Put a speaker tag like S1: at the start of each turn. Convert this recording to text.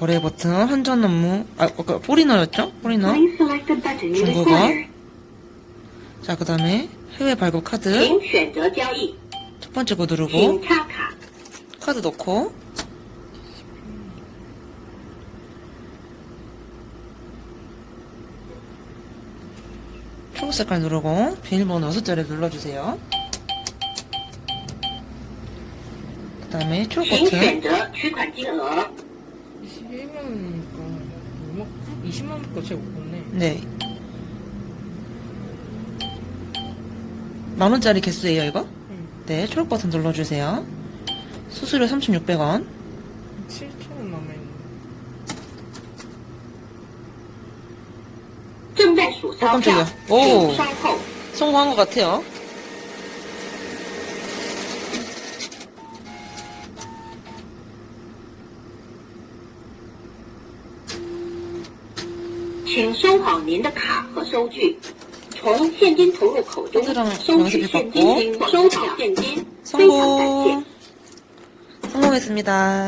S1: 거래 버튼, 환전 업무, 아, 아까 포리너였죠? 포리너. 중국어. 자, 그 다음에 해외 발급 카드. 첫 번째 거 누르고. 카드 넣고. 초록 색깔 누르고 비밀번호 6자리 눌러주세요. 그 다음에 초록 버튼.
S2: 选择取款金额，
S3: 21만원이니까 얼마? 20만원밖에 채 못 봤네.
S1: 네. 만원짜리 개수예요, 이거?
S3: 응.
S1: 네, 초록 버튼 눌러주세요. 수수료 3,600원.
S3: 7천원 남아있네.
S2: 正在数钞票
S1: 깜짝이야 ， 오
S2: 请稍后。
S1: 성공한 것 같아요.
S2: 请收好您的卡和收据，从现金投入口中
S1: 카드랑
S2: 收取
S1: 연습이
S2: 现
S1: 받고
S2: 金，收好现金，非常感谢
S1: 성공. 。 성공했습니다.